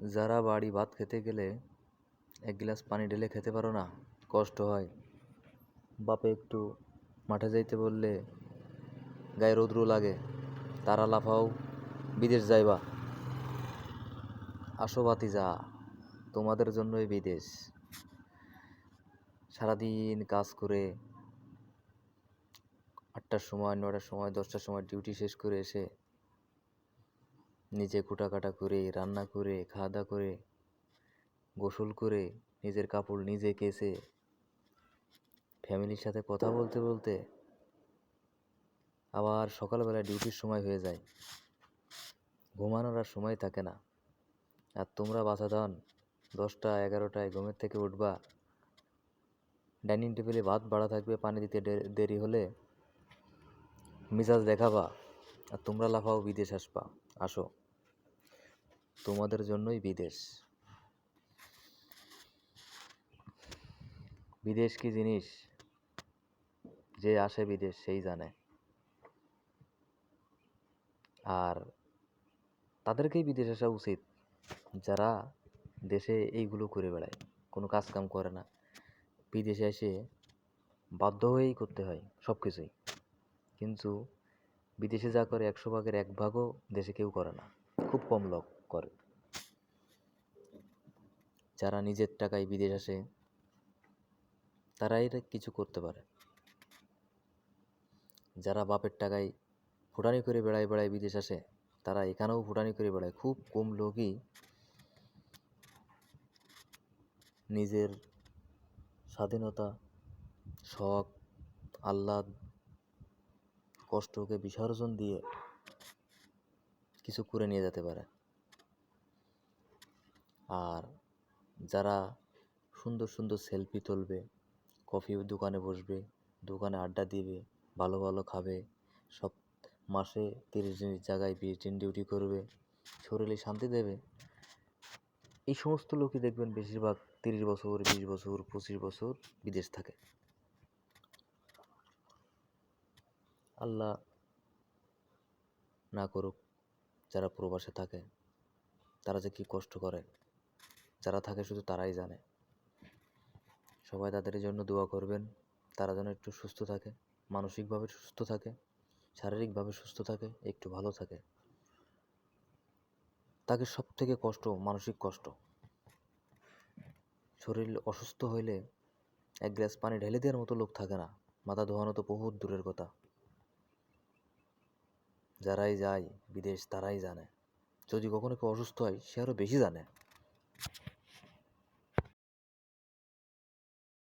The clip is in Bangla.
যারা বাড়ি ভাত খেতে গেলে এক গ্লাস পানি ঢেলে খেতে পারো না, কষ্ট হয়। বাপে একটু মাঠে যাইতে বললে গায়ে রৌদ্র লাগে, তারা লাফাও, বিদেশ যাইবা। আসো বাতি যা তোমাদের জন্যই বিদেশ। সারাদিন কাজ করে আটটার সময় নটার সময়, দশটার সময় ডিউটি শেষ করে এসে নিজে কুটাকাটা করে, রান্না করে খাওয়া দাওয়া করে, গোসল করে, নিজের কাপড় নিজে কেসে ফ্যামিলির সাথে কথা বলতে বলতে আবার সকালবেলা ডিউটির সময় হয়ে যায়। ঘুমানোর আর সময় থাকে না। আর তোমরা বাসা দান দশটা, এগারোটায় ঘুমের থেকে উঠবা। ডাইনিং টেবিলে ভাত বাড়া থাকবে, পানি দিতে দেরি হলে মিজাজ দেখাবা। আর তোমরা লাফাও, বিদেশ আসবা। আসো। তোমাদের জন্যই বিদেশ। বিদেশ কি জিনিস? যে আসে বিদেশ, সেই জানে। আর তাদেরকেই বিদেশ আসা উচিত, যারা দেশে এইগুলো করে বেড়ায়, কোনো কাজ কাম করে না। বিদেশে এসে বাধ্য হয়েই করতে হয় সব কিছুই কিন্তু বিদেশে যা করে একশো ভাগের এক ভাগও দেশে কেউ করে না। খুব কম লোক করে। যারা নিজের টাকায় বিদেশ আসে, তারাই কিছু করতে পারে। যারা বাপের টাকায় ফুটানি করে বেড়ায় বেড়ায় বিদেশ আসে, তারা এখানেও ফুটানি করে বেড়ায়। খুব কম লোকই নিজের স্বাধীনতা, শখ, আহ্লাদ কষ্টকে বিসর্জন দিয়ে কিছু করে নিয়ে যেতে পারে। আর যারা সুন্দর সুন্দর সেলফি তুলবে কফি দোকানে বসবে, দোকানে আড্ডা দিবে, ভালো ভালো খাবে, সব মাসে তিরিশ দিনের জায়গায় বিশ দিন ডিউটি করবে, শরীরে শান্তি দেবে, এই সমস্ত লোকই দেখবেন বেশিরভাগ তিরিশ বছর, বিশ বছর, পঁচিশ বছর বিদেশ থাকে। আল্লাহ না করুক যারা প্রবাসে থাকে, তারা যে কী কষ্ট করে, যারা থাকে শুধু তারাই জানে। সবাই তাদের জন্য দোয়া করবেন, তারা যেন একটু সুস্থ থাকে, মানসিকভাবে সুস্থ থাকে, শারীরিকভাবে সুস্থ থাকে, একটু ভালো থাকে। তাকে সব থেকে কষ্ট, মানসিক কষ্ট। শরীর অসুস্থ হইলে এক গ্লাস পানি ঢেলে দেওয়ার মতো লোক থাকে না। মাথা ধোয়ানো তো বহুত দূরের কথা। যারাই যায় বিদেশ তারাই জানে। যদি কখনো কেউ অসুস্থ হয় সে আরও বেশি জানে।